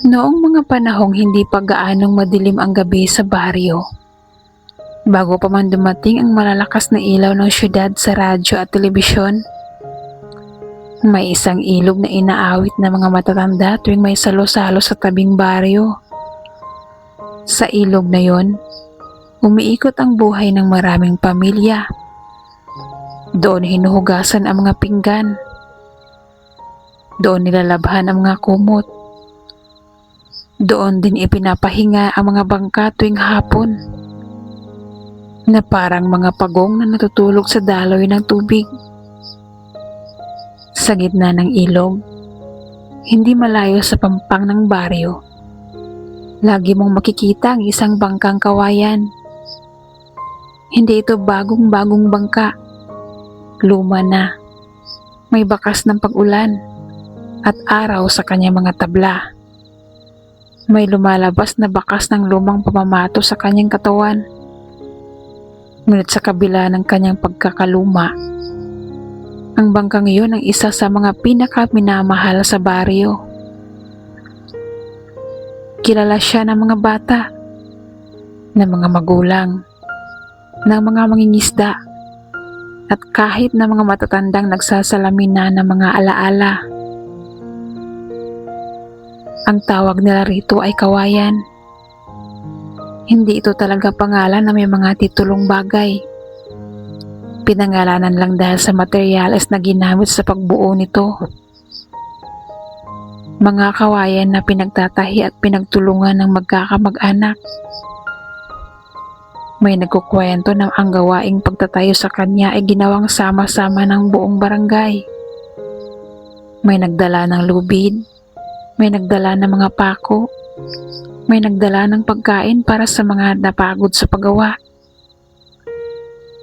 Noong mga panahong hindi pa gaanong madilim ang gabi sa baryo, bago pa man dumating ang malalakas na ilaw ng syudad sa radyo at telebisyon, may isang ilog na inaawit ng mga matatanda tuwing may salo-salo sa tabing baryo. Sa ilog na yon, umiikot ang buhay ng maraming pamilya. Doon hinuhugasan ang mga pinggan. Doon nilalabhan ang mga kumot. Doon din ipinapahinga ang mga bangka tuwing hapon na parang mga pagong na natutulog sa daloy ng tubig. Sa gitna ng ilog, hindi malayo sa pampang ng baryo, lagi mong makikita ang isang bangkang kawayan. Hindi ito bagong-bagong bangka. Luma na. May bakas ng pag-ulan at araw sa kanyang mga tabla. May lumalabas na bakas ng lumang pamamato sa kanyang katawan. Ngunit sa kabila ng kanyang pagkakaluma, ang bangkang iyon ang isa sa mga pinakaminamahal sa baryo. Kilala siya ng mga bata, ng mga magulang, ng mga mangingisda, at kahit ng mga matatandang nagsasalamin na ng mga alaala. Ang tawag nila rito ay kawayan. Hindi ito talaga pangalan na may mga titulong bagay. Pinangalanan lang dahil sa materyales na ginamit sa pagbuo nito. Mga kawayan na pinagtatahi at pinagtulungan ng magkakamag-anak. May nagkukwento na ang gawaing pagtatayo sa kanya ay ginawang sama-sama ng buong barangay. May nagdala ng lubid, may nagdala ng mga pako, may nagdala ng pagkain para sa mga napagod sa paggawa.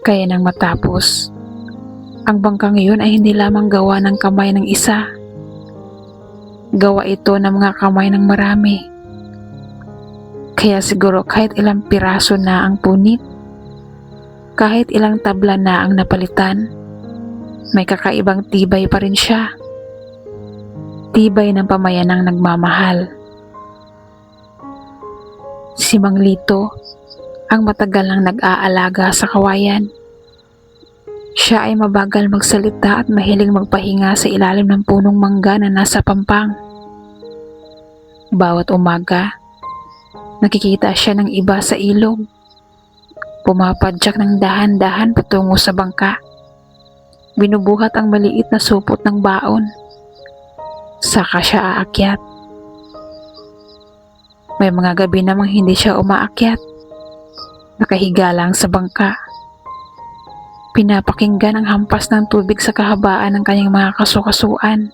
Kaya nang matapos, ang bangkang iyon ay hindi lamang gawa ng kamay ng isa. Gawa ito ng mga kamay ng marami. Kaya siguro kahit ilang piraso na ang punit, kahit ilang tabla na ang napalitan, may kakaibang tibay pa rin siya tibay ng pamayanang nagmamahal. Si Mang Lito, ang matagal nang nag-aalaga sa kawayan. Siya ay mabagal magsalita at mahiling magpahinga sa ilalim ng punong mangga na nasa pampang. Bawat umaga, nakikita siya ng iba sa ilog. Pumapadyak ng dahan-dahan patungo sa bangka. Binubuhat ang maliit na supot ng baon saka siya aakyat. May mga gabi namang hindi siya umaakyat. Nakahiga lang sa bangka. Pinapakinggan ang hampas ng tubig sa kahabaan ng kanyang mga kasukasuan.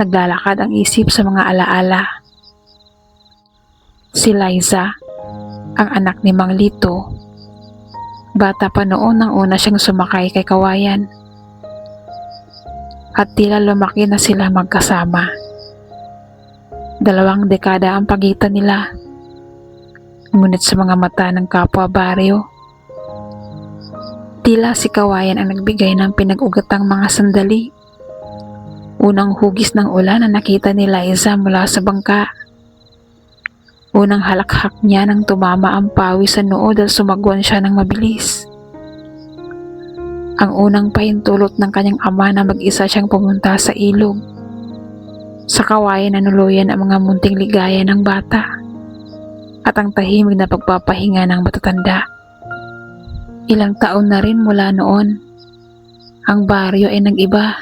Naglalakad ang isip sa mga alaala. Si Liza, ang anak ni Mang Lito, bata pa noon nang una siyang sumakay kay Kawayan at tila lumaki na sila magkasama. Dalawang dekada ang pagitan nila. Ngunit sa mga mata ng kapwa baryo, tila si Kawayan ang nagbigay ng pinag-ugatang mga sandali. Unang hugis ng ulan na nakita ni Liza mula sa bangka. Unang halakhak niya nang tumama ang pawis sa noo dahil sumagwan siya ng mabilis ang unang pahintulot ng kanyang ama na mag-isa siyang pumunta sa ilog. Sa kawayan na nuluyan ang mga munting ligaya ng bata at ang tahimik na pagpapahinga ng matatanda. Ilang taon na rin mula noon, ang baryo ay nag-iba.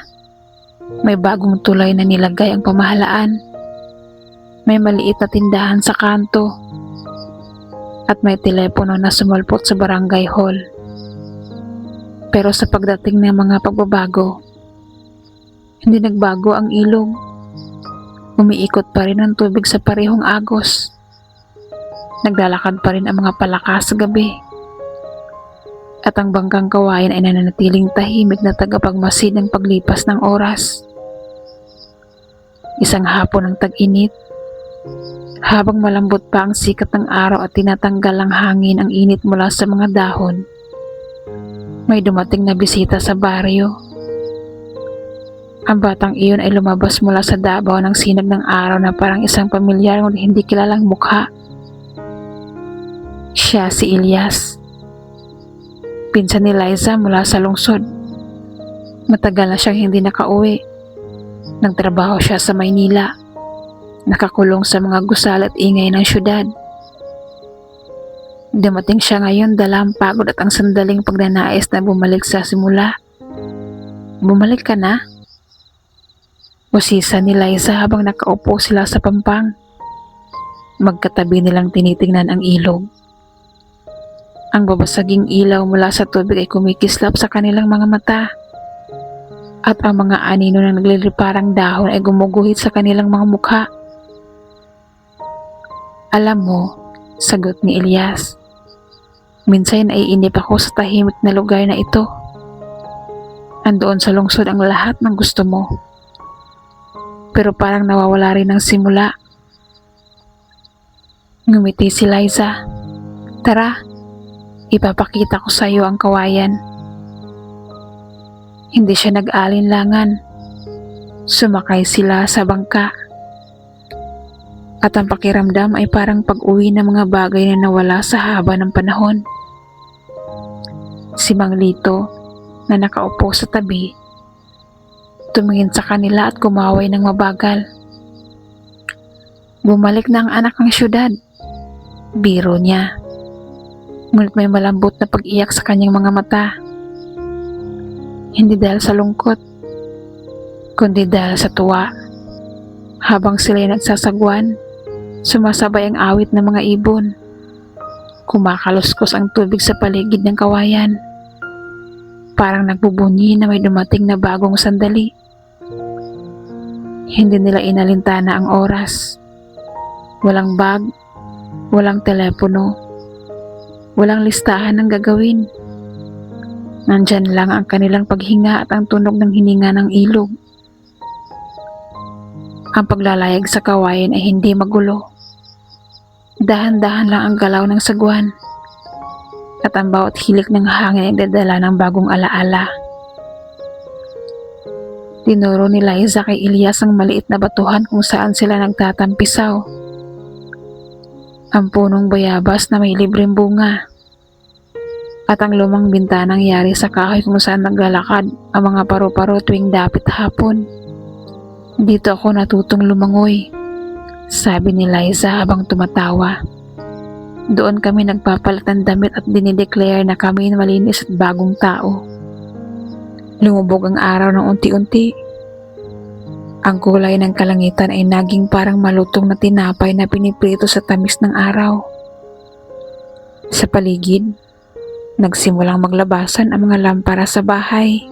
May bagong tulay na nilagay ang pamahalaan. May maliit na tindahan sa kanto at may telepono na sumalpot sa barangay hall. Pero sa pagdating ng mga pagbabago, hindi nagbago ang ilog. Umiikot pa rin ang tubig sa parehong agos. Naglalakad pa rin ang mga palaka sa gabi. At ang bangkang kawayan ay nananatiling tahimik na tagapagmasid ng paglipas ng oras. Isang hapon ng tag-init. Habang malambot pa ang sikat ng araw at tinatanggal ang hangin ang init mula sa mga dahon, may dumating na bisita sa baryo. Ang batang iyon ay lumabas mula sa dabaw ng sinag ng araw na parang isang pamilyar ngunit hindi kilalang mukha. Siya si Ilyas. Pinsan ni Liza mula sa lungsod. Matagal na siyang hindi nakauwi. Nagtrabaho siya sa Maynila. Nakakulong sa mga gusal at ingay ng syudad. Dumating siya ngayon dala ang pagod at ang sandaling pagnanais na bumalik sa simula. Bumalik ka na? Usisa ni Liza habang nakaupo sila sa pampang. Magkatabi nilang tinitingnan ang ilog. Ang babasaging ilaw mula sa tubig ay kumikislap sa kanilang mga mata. At ang mga anino na nagliliparang dahon ay gumuguhit sa kanilang mga mukha. Alam mo, sagot ni Elias. Minsan ay inip ako sa tahimik na lugar na ito. Andoon sa lungsod ang lahat ng gusto mo. Pero parang nawawala rin ang simula. Ngumiti si Liza. Tara, ipapakita ko sa iyo ang kawayan. Hindi siya nag-alinlangan. Sumakay sila sa bangka. At ang pakiramdam ay parang pag-uwi ng mga bagay na nawala sa haba ng panahon. Si Mang Lito na nakaupo sa tabi, tumingin sa kanila at kumaway ng mabagal. Bumalik na ang anak ng syudad. Biro niya. Ngunit may malambot na pag-iyak sa kanyang mga mata. Hindi dahil sa lungkot, kundi dahil sa tuwa. Habang sila ay nagsasagwan, sumasabay ang awit ng mga ibon. Kumakaluskos ang tubig sa paligid ng kawayan. Parang nagbubunyi na may dumating na bagong sandali. Hindi nila inalintana ang oras. Walang bag, walang telepono, walang listahan ng gagawin. Nandyan lang ang kanilang paghinga at ang tunog ng hininga ng ilog. Ang paglalayag sa kawayan ay hindi magulo. Dahan-dahan lang ang galaw ng sagwan. At ang bawat hilik ng hangin ay dadala ng bagong alaala. Tinuro ni Liza kay Ilyas ang maliit na batuhan kung saan sila nagtatampisaw. Ang punong bayabas na may libreng bunga. At ang lumang bintanang yari sa kahoy kung saan naglalakad ang mga paru-paro tuwing dapit hapon. Dito ako natutong lumangoy, sabi ni Liza habang tumatawa. Doon kami nagpapalit ng damit at dinideclare na kami malinis at bagong tao. Lumubog ang araw ng unti-unti. Ang kulay ng kalangitan ay naging parang malutong na tinapay na piniprito sa tamis ng araw. Sa paligid, nagsimulang maglabasan ang mga lampara sa bahay.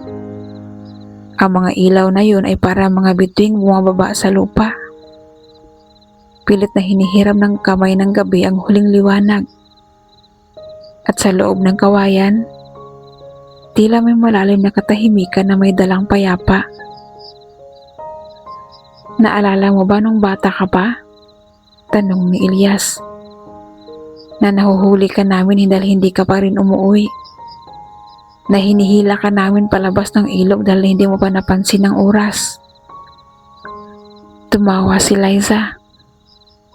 Ang mga ilaw na yun ay para mga bituing bumababa sa lupa. Pilit na hinihiram ng kamay ng gabi ang huling liwanag. At sa loob ng kawayan, tila may malalim na katahimikan na may dalang payapa. Naalala mo ba nung bata ka pa? Tanong ni Ilyas. Na nahuhuli ka namin dahil hindi ka pa rin umuwi. Na hinihila ka namin palabas ng ilog dahil hindi mo pa napansin ang oras. Tumawa si Liza.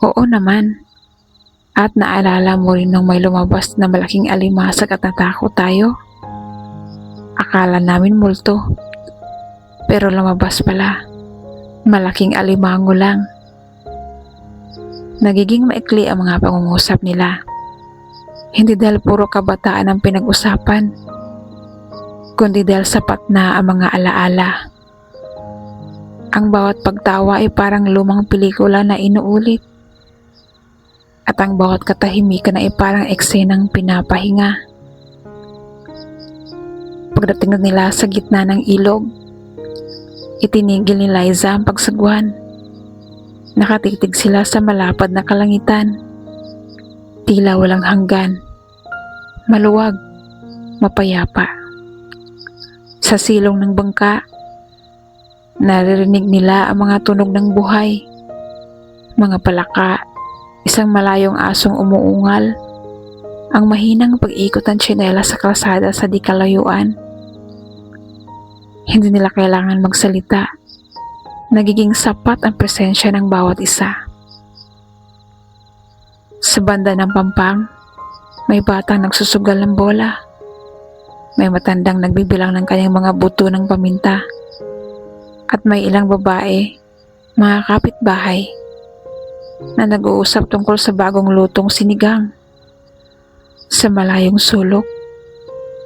Oo naman. At naalala mo rin nung may lumabas na malaking alimasag at natakot tayo? Akala namin multo. Pero lumabas pala. Malaking alimango lang. Nagiging maikli ang mga pangungusap nila. Hindi dahil puro kabataan ang pinag-usapan, kundi dahil sapat na ang mga alaala. Ang bawat pagtawa ay parang lumang pelikula na inuulit. At ang bawat katahimikan ay parang eksenang pinapahinga. Pagdating nila sa gitna ng ilog, itinigil ni Liza ang pagsagwan. Nakatitig sila sa malapad na kalangitan. Tila walang hanggan. Maluwag, mapayapa. Sa silong ng bangka, naririnig nila ang mga tunog ng buhay. Mga palaka, isang malayong asong umuungal, ang mahinang pag-ikot ng tsinela sa kalsada sa di kalayuan. Hindi nila kailangan magsalita. Nagiging sapat ang presensya ng bawat isa. Sa banda ng pampang, may batang nagsusugal ng bola. May matandang nagbibilang ng kanyang mga buto ng paminta. At may ilang babae, mga kapitbahay, na nag-uusap tungkol sa bagong lutong sinigang. Sa malayong sulok,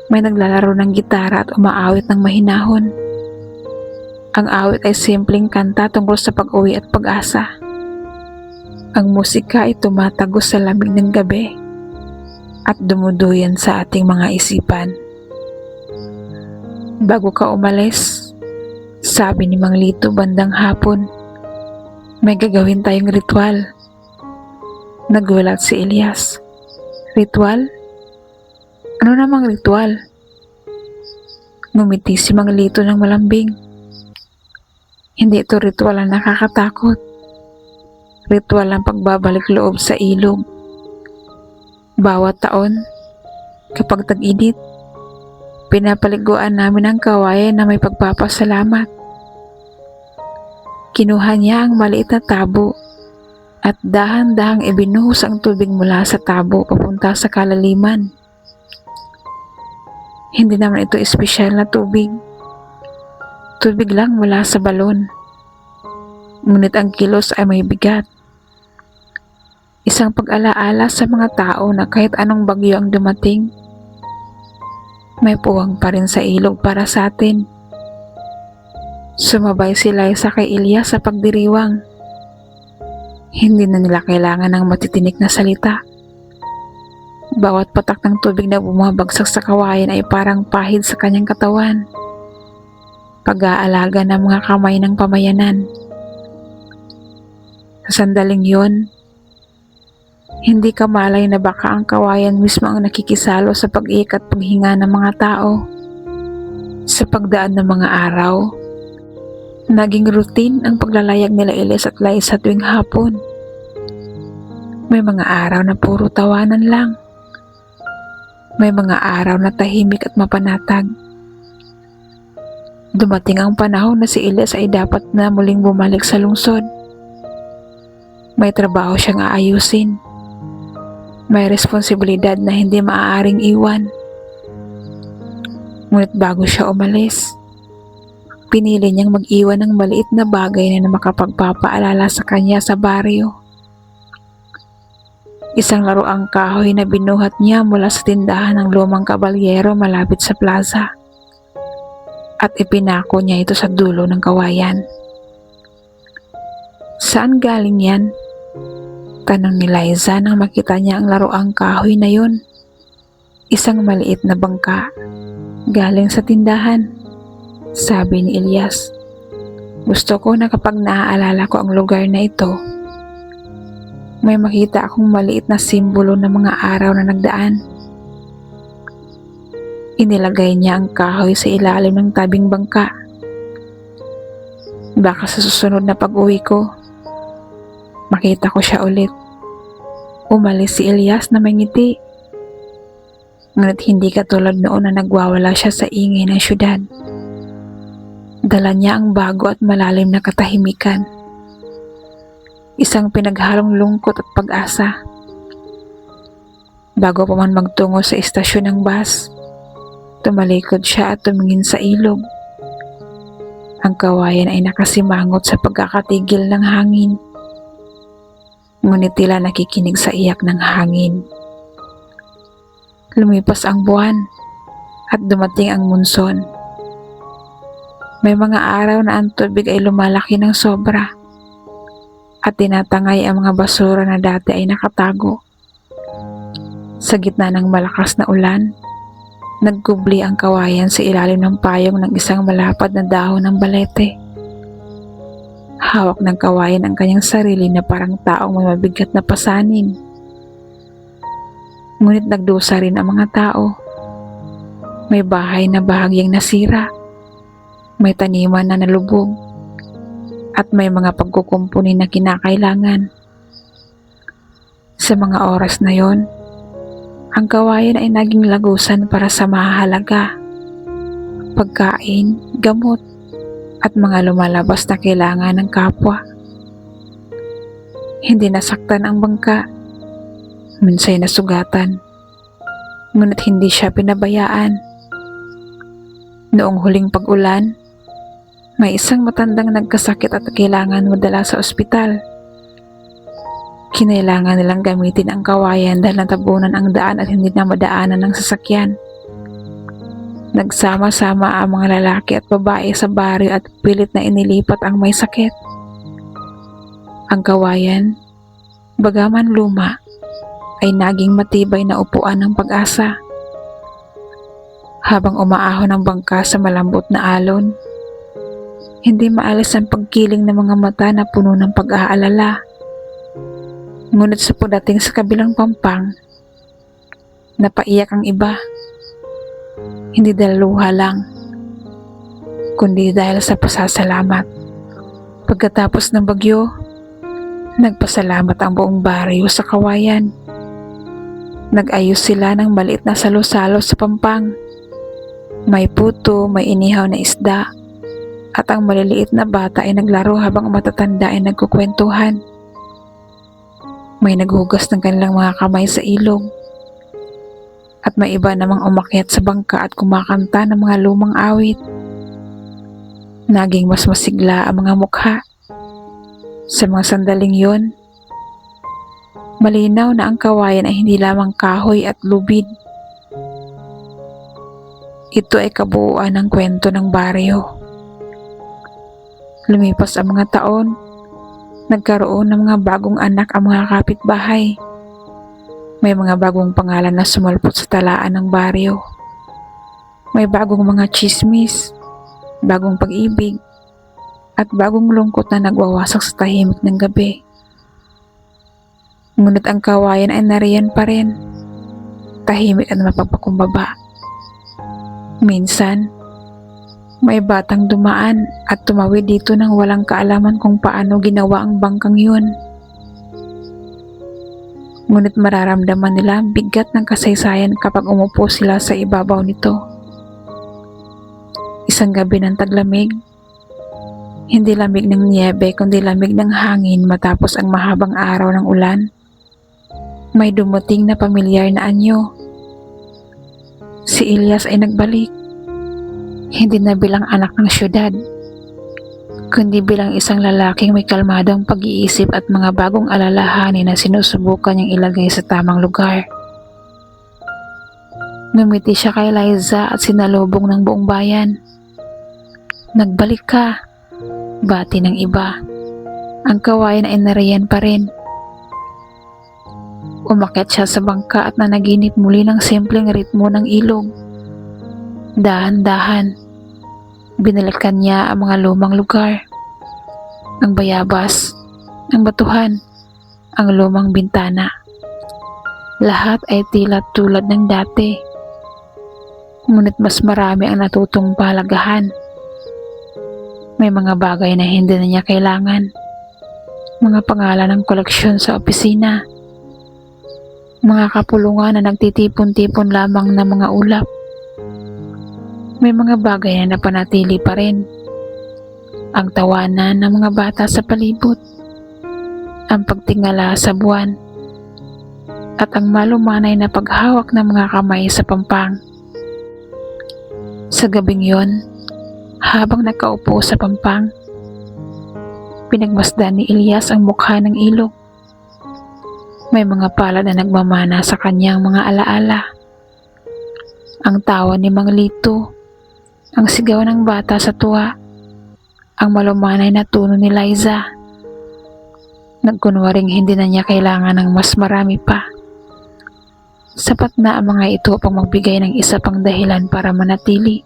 may naglalaro ng gitara at umaawit ng mahinahon. Ang awit ay simpleng kanta tungkol sa pag-uwi at pag-asa. Ang musika ay tumatagos sa lamig ng gabi at dumuduyan sa ating mga isipan. Bago ka umalis, sabi ni Mang Lito bandang hapon, may gagawin tayong ritual. Nagulat si Elias. Ritual? Ano namang ritual? Ngumiti si Mang Lito ng malambing. Hindi ito ritual na nakakatakot. Ritual ang pagbabalik loob sa ilog. Bawat taon, kapag tag-init, pinapaliguan namin ang kawayan na may pagpapasalamat. Kinuha niya ang maliit na tabo at dahan-dahang ibinuhos ang tubig mula sa tabo papunta sa kalaliman. Hindi naman ito espesyal na tubig. Tubig lang mula sa balon. Ngunit ang kilos ay may bigat. Isang pag-alaala sa mga tao na kahit anong bagyo ang dumating, may puwang pa rin sa ilog para sa atin. Sumabay si Liza kay Ilya sa pagdiriwang. Hindi na nila kailangan ng matitinik na salita. Bawat patak ng tubig na bumabagsak sa kawayan ay parang pahid sa kanyang katawan. Pag-aalaga ng mga kamay ng pamayanan. Sa sandaling yun, hindi ka malay na baka ang kawayan mismo ang nakikisalo sa pag-ikat paghinga ng mga tao. Sa pagdaan ng mga araw, naging routine ang paglalayag nila Elias at Liza tuwing hapon. May mga araw na puro tawanan lang. May mga araw na tahimik at mapanatag. Dumating ang panahon na si Elias ay dapat na muling bumalik sa lungsod. May trabaho siyang aayusin. May responsibilidad na hindi maaaring iwan. Ngunit bago siya umalis, pinili niyang mag-iwan ng maliit na bagay na makapagpapaalala sa kanya sa baryo. Isang laruang kahoy na binuhat niya mula sa tindahan ng lumang kabalyero malapit sa plaza. At ipinako niya ito sa dulo ng kawayan. Saan galing yan? Tanong ni Liza nang makita niya ang laruang kahoy na yun. Isang maliit na bangka. Galing sa tindahan. Sabi ni Elias. Gusto ko na kapag naaalala ko ang lugar na ito, may makita akong maliit na simbolo ng mga araw na nagdaan. Inilagay niya ang kahoy sa ilalim ng tabing bangka. Baka sa susunod na pag-uwi ko, makita ko siya ulit. Umalis si Elias na may ngiti. Ngunit hindi katulad noon na nagwawala siya sa ingay ng syudad. Dala niya ang bago at malalim na katahimikan isang pinaghalong lungkot at pag-asa. Bago pa man magtungo sa istasyon ng bus, tumalikod siya at tumingin sa ilog. Ang kawayan ay nakasimangot sa pagkakatigil ng hangin. Ngunit tila nakikinig sa iyak ng hangin. Lumipas ang buwan at dumating ang munson. May mga araw na ang tubig ay lumalaki ng sobra at tinatangay ang mga basura na dati ay nakatago. Sa gitna ng malakas na ulan, nagkubli ang kawayan sa ilalim ng payong ng isang malapad na dahon ng balete. Hawak ng kawayan ang kanyang sarili na parang taong may mabigat na pasanin. Ngunit nagdusa rin ang mga tao. May bahay na bahagyang nasira. May taniman na nalubog. At may mga pagkukumpuni na kinakailangan. Sa mga oras na yon, ang kawayan ay naging lagusan para sa mahalaga. Pagkain, gamot, at mga lumalabas na kailangan ng kapwa. Hindi nasaktan ang bangka. Minsay nasugatan. Ngunit hindi siya pinabayaan. Noong huling pag-ulan, may isang matandang nagkasakit at kailangan madala sa ospital. Kinailangan nilang gamitin ang kawayan dahil natabunan ang daan at hindi na madaanan ng sasakyan. Nagsama-sama ang mga lalaki at babae sa baryo at pilit na inilipat ang may sakit. Ang kawayan, bagaman luma, ay naging matibay na upuan ng pag-asa. Habang umaahon ang bangka sa malambot na alon, hindi maalis ang pagkiling ng mga mata na puno ng pag-aalala. Ngunit sa pagdating sa kabilang pampang, napaiyak ang iba. Hindi dahil luha lang, kundi dahil sa pasasalamat. Pagkatapos ng bagyo, nagpasalamat ang buong baryo sa kawayan. Nag-ayos sila ng maliit na salo-salo sa pampang. May puto, may inihaw na isda, at ang maliliit na bata ay naglaro habang ang matatanda ay nagkukwentuhan. May naghugas ng kanilang mga kamay sa ilog. At may iba namang umakyat sa bangka at kumakanta ng mga lumang awit. Naging mas masigla ang mga mukha. Sa mga sandaling yon, malinaw na ang kawayan ay hindi lamang kahoy at lubid. Ito ay kabuuan ng kwento ng baryo. Lumipas ang mga taon, nagkaroon ng mga bagong anak ang mga kapitbahay. May mga bagong pangalan na sumalpot sa talaan ng baryo. May bagong mga chismis, bagong pag-ibig, at bagong lungkot na nagwawasak sa tahimik ng gabi. Ngunit ang kawayan ay nariyan pa rin, tahimik at mapagpakumbaba. Minsan, may batang dumaan at tumawid dito nang walang kaalaman kung paano ginawa ang bangkang yun. Ngunit mararamdaman nila ang bigat ng kasaysayan kapag umupo sila sa ibabaw nito. Isang gabi ng taglamig, hindi lamig ng niyebe kundi lamig ng hangin matapos ang mahabang araw ng ulan. May dumating na pamilyar na anyo. Si Ilyas ay nagbalik hindi na bilang anak ng syudad, kundi bilang isang lalaking may kalmadong pag-iisip at mga bagong alalahanin na sinusubukan niyang ilagay sa tamang lugar. Ngumiti siya kay Liza at sinalubong ng buong bayan. Nagbalik ka, bati ng iba. Ang kawayan ay nariyan pa rin. Umakyat siya sa bangka at nanaginip muli ng simpleng ritmo ng ilog. Dahan-dahan, binalikan niya ang mga lumang lugar. Ang bayabas, ang batuhan, ang lumang bintana. Lahat ay tila tulad ng dati. Ngunit mas marami ang natutong palagahan. May mga bagay na hindi na niya kailangan. Mga pangalan ng koleksyon sa opisina. Mga kapulungan na nagtitipon-tipon lamang ng mga ulap may mga bagay na napanatili pa rin. Ang tawanan ng mga bata sa palibot, ang pagtingala sa buwan, at ang malumanay na paghawak ng mga kamay sa pampang. Sa gabing yon, habang nakaupo sa pampang, pinagmasdan ni Elias ang mukha ng ilog. May mga palad na nagmamana sa kanyang mga alaala. Ang tawa ni Mang Lito ang sigaw ng bata sa tuwa, ang malumanay na tono ni Liza. Nagkunwaring hindi na niya kailangan ng mas marami pa. Sapat na ang mga ito upang magbigay ng isa pang dahilan para manatili.